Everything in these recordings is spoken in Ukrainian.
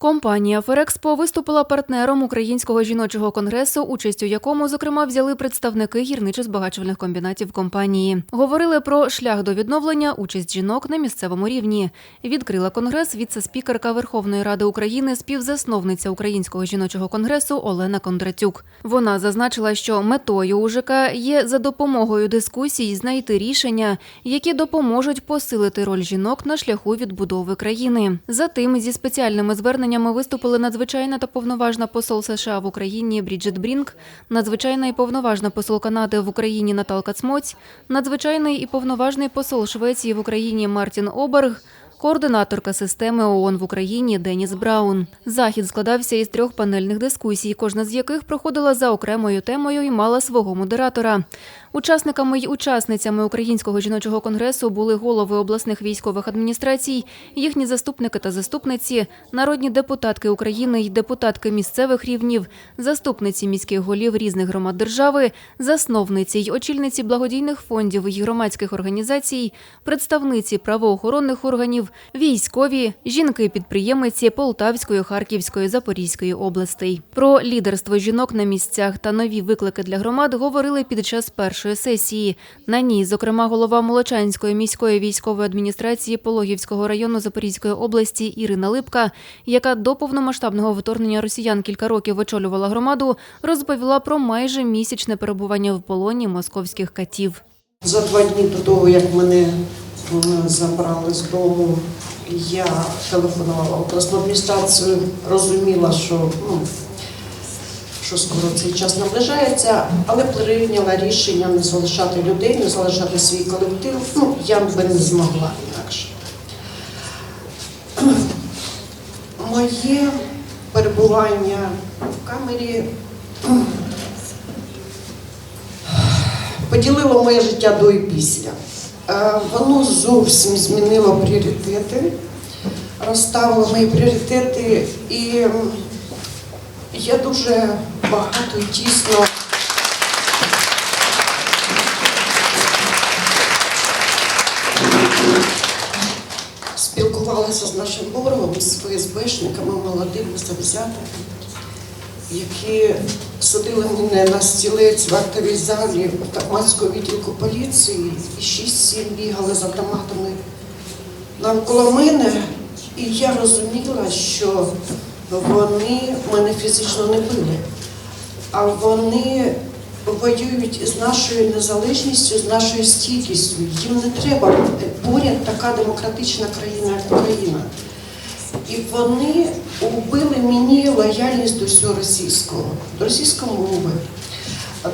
Компанія Ферекспо виступила партнером українського жіночого конгресу, участь у якому, зокрема, взяли представники гірничо-збагачувальних комбінатів компанії. Говорили про шлях до відновлення, участь жінок на місцевому рівні. Відкрила конгрес віце-спікерка Верховної Ради України, співзасновниця Українського жіночого конгресу Олена Кондратюк. Вона зазначила, що метою УЖК є за допомогою дискусій знайти рішення, які допоможуть посилити роль жінок на шляху відбудови країни. Затим зі спеціальними зверненнями виступили надзвичайна та повноважна посол США в Україні Бріджит Брінк, надзвичайна і повноважна посол Канади в Україні Наталка Цмоць, надзвичайний і повноважний посол Швеції в Україні Мартін Оберг. Координаторка системи ООН в Україні Деніс Браун. Захід складався із трьох панельних дискусій, кожна з яких проходила за окремою темою і мала свого модератора. Учасниками й учасницями Українського жіночого конгресу були голови обласних військових адміністрацій, їхні заступники та заступниці, народні депутатки України й депутатки місцевих рівнів, заступниці міських голів різних громад держави, засновниці й очільниці благодійних фондів і громадських організацій, представниці правоохоронних органів, військові, жінки-підприємиці Полтавської, Харківської, Запорізької областей. Про лідерство жінок на місцях та нові виклики для громад говорили під час першої сесії. На ній, зокрема, голова Молочанської міської військової адміністрації Пологівського району Запорізької області Ірина Липка, яка до повномасштабного вторгнення росіян кілька років очолювала громаду, розповіла про майже місячне перебування в полоні московських катів. За два дні до того, як мене забрали з дому, я телефонувала в обласну адміністрацію, розуміла, що, ну, що скоро цей час наближається, але прийняла рішення не залишати людей, не залишати свій колектив. Ну, я би не змогла інакше. Моє перебування в камері поділило моє життя до і після. Е, Воно зовсім змінило пріоритети, розставило мої пріоритети, і я дуже багато і тісно. Спілкувалася з нашим ворогом, з ФСБшниками, молодими завзятими які садили мене на стілець в актовій залі автоматського відділку поліції і 6-7 бігали з автоматами навколо мене. І я розуміла, що вони мене фізично не били, а вони воюють з нашою незалежністю, з нашою стійкістю. Їм не треба поряд така демократична країна, як Україна. І вони убили мені лояльність до всього російського, до російської мови,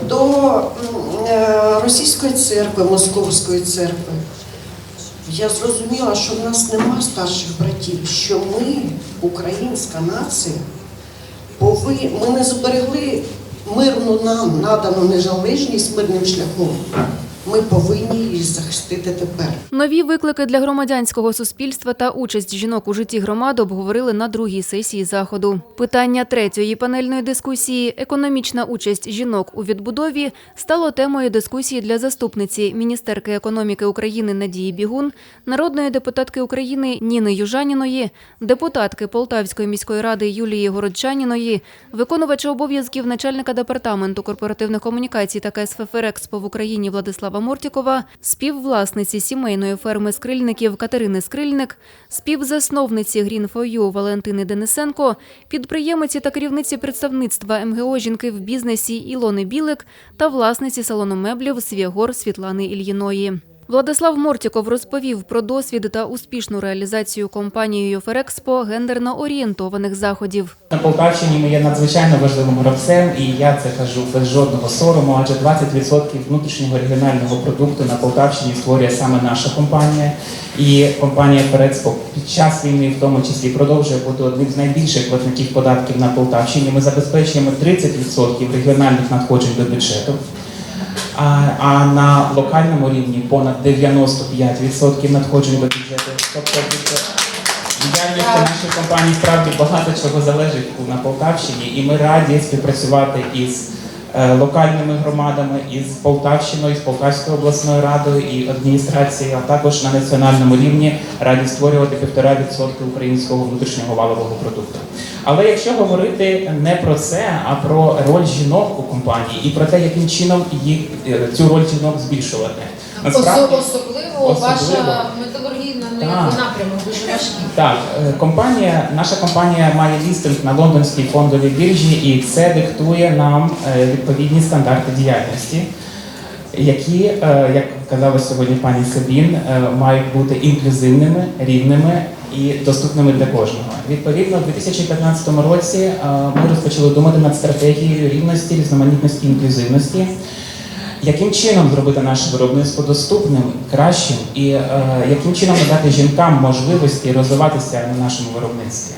до е, російської церкви, московської церкви. Я зрозуміла, що в нас нема старших братів, що ми, українська нація, повинні, ми не зберегли мирну нам надану незалежність мирним шляхом. Ми повинні її захистити тепер. Нові виклики для громадянського суспільства та участь жінок у житті громади обговорили на другій сесії заходу. Питання третьої панельної дискусії економічна участь жінок у відбудові стало темою дискусії для заступниці міністерки економіки України Надії Бігун, народної депутатки України Ніни Южаніної, депутатки Полтавської міської ради Юлії Городчаніної, виконувача обов'язків начальника департаменту корпоративних комунікацій та КСФ «Експо» в Україні Владислава Мортікова, співвласниці сімейної ферми скрильників Катерини Скрильник, співзасновниці Green4U Валентини Денисенко, підприємиці та керівниці представництва МГО жінки в бізнесі Ілони Білик та власниці салону меблів Свягор Світлани Ільїної. Владислав Мортіков розповів про досвід та успішну реалізацію компанією Ферекспо гендерно орієнтованих заходів. На Полтавщині ми є надзвичайно важливим гравцем, і я це кажу без жодного сорому, адже 20% внутрішнього регіонального продукту на Полтавщині створює саме наша компанія. І компанія Ферецпо під час війни, в тому числі, продовжує бути одним з найбільших платників податків на Полтавщині. Ми забезпечуємо 30% регіональних надходжень до бюджету. А, а на локальному рівні понад 95% надходжень до бюджету. Тобто діяльність нашої компанії справді багато чого залежить на Полтавщині, і ми раді співпрацювати із локальними громадами, із Полтавщиною, з Полтавською обласною радою і адміністрацією, а також на національному рівні раді створювати 1,5% українського внутрішнього валового продукту. Але якщо говорити не про це, а про роль жінок у компанії і про те, яким чином їх е, цю роль жінок збільшувати. Осо- особливо, Особливо. ваша металургійна ну, Так. напрямок дуже важкий. Так, е, компанія, наша компанія має лістинг на лондонській фондовій біржі, і це диктує нам е, відповідні стандарти діяльності, які, е, як казала сьогодні пані Сабін, е, мають бути інклюзивними, рівними і доступними для кожного. Відповідно, у 2015 році е, ми розпочали думати над стратегією рівності, різноманітності, інклюзивності. Яким чином зробити наше виробництво доступним, кращим, і е, яким чином надати жінкам можливості розвиватися на нашому виробництві?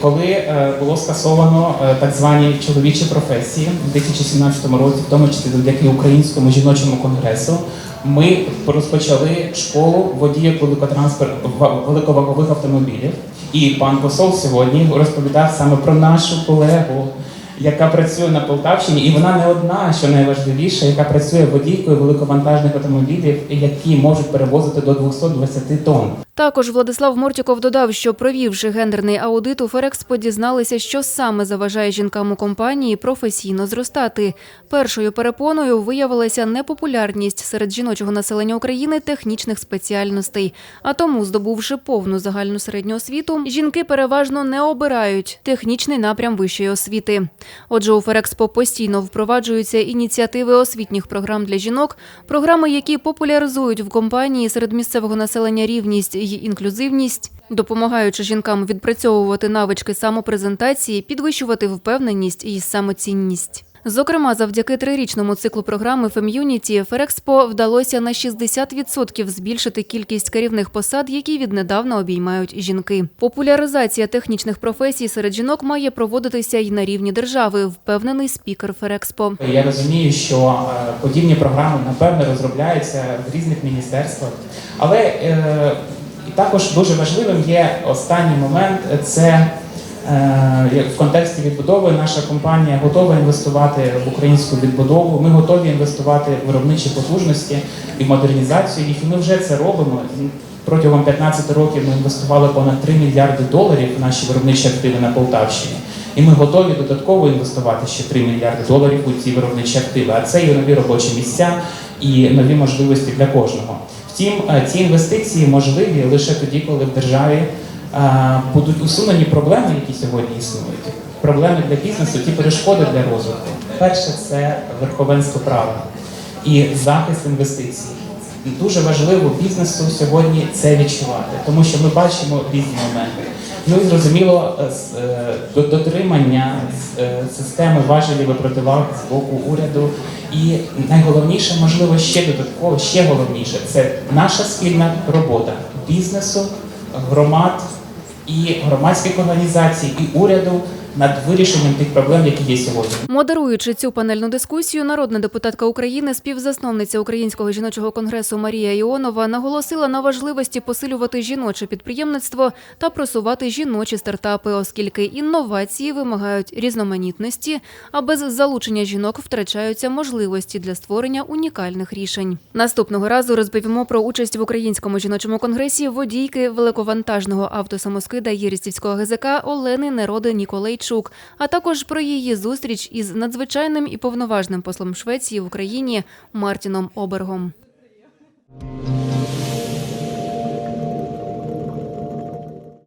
Коли е, було скасовано е, так звані чоловічі професії у 2017 році, в тому числі завдяки українському жіночому конгресу, ми розпочали школу водіїв великовагових автомобілів. І пан посол сьогодні розповідав саме про нашу колегу, яка працює на Полтавщині, і вона не одна, що найважливіше, яка працює водійкою великовантажних автомобілів, які можуть перевозити до 220 тонн. Також Владислав Мортіков додав, що провівши гендерний аудит у Ферекспо, дізналися, що саме заважає жінкам у компанії професійно зростати. Першою перепоною виявилася непопулярність серед жіночого населення України технічних спеціальностей. А тому, здобувши повну загальну середню освіту, жінки переважно не обирають технічний напрям вищої освіти. Отже, у Ферекспо постійно впроваджуються ініціативи освітніх програм для жінок, програми, які популяризують в компанії серед місцевого населення рівність і інклюзивність, допомагаючи жінкам відпрацьовувати навички самопрезентації, підвищувати впевненість і самоцінність. Зокрема, завдяки трирічному циклу програми Фем'юніті Ферекспо вдалося на 60% збільшити кількість керівних посад, які віднедавна обіймають жінки. Популяризація технічних професій серед жінок має проводитися й на рівні держави, впевнений спікер Ферекспо. Я розумію, що е, подібні програми напевно розробляються в різних міністерствах, але е, також дуже важливим є останній момент це. Е, В контексті відбудови наша компанія готова інвестувати в українську відбудову. Ми готові інвестувати в виробничі потужності і в модернізацію їх. Ми вже це робимо. Протягом 15 років ми інвестували понад 3 мільярди доларів в наші виробничі активи на Полтавщині. І ми готові додатково інвестувати ще 3 мільярди доларів у ці виробничі активи. А це і нові робочі місця і нові можливості для кожного. Втім, е, ці інвестиції можливі лише тоді, коли в державі будуть усунені проблеми, які сьогодні існують. Проблеми для бізнесу, ті перешкоди для розвитку. Перше це верховенство права і захист інвестицій. Дуже важливо бізнесу сьогодні це відчувати, тому що ми бачимо різні моменти. Ну і зрозуміло, е, дотримання е, системи важелів і противаг з боку уряду. І найголовніше, можливо, ще додатково, ще головніше це наша спільна робота бізнесу, громад і громадських організацій, і уряду над вирішенням тих проблем, які є сьогодні. Модеруючи цю панельну дискусію, народна депутатка України, співзасновниця Українського жіночого конгресу Марія Іонова наголосила на важливості посилювати жіноче підприємництво та просувати жіночі стартапи, оскільки інновації вимагають різноманітності, а без залучення жінок втрачаються можливості для створення унікальних рішень. Наступного разу розповімо про участь в українському жіночому конгресі водійки великовантажного автосамоскида Єрістівського ГЗК Олени Нероди Ніколейчук, а також про її зустріч із надзвичайним і повноважним послом Швеції в Україні Мартіном Обергом.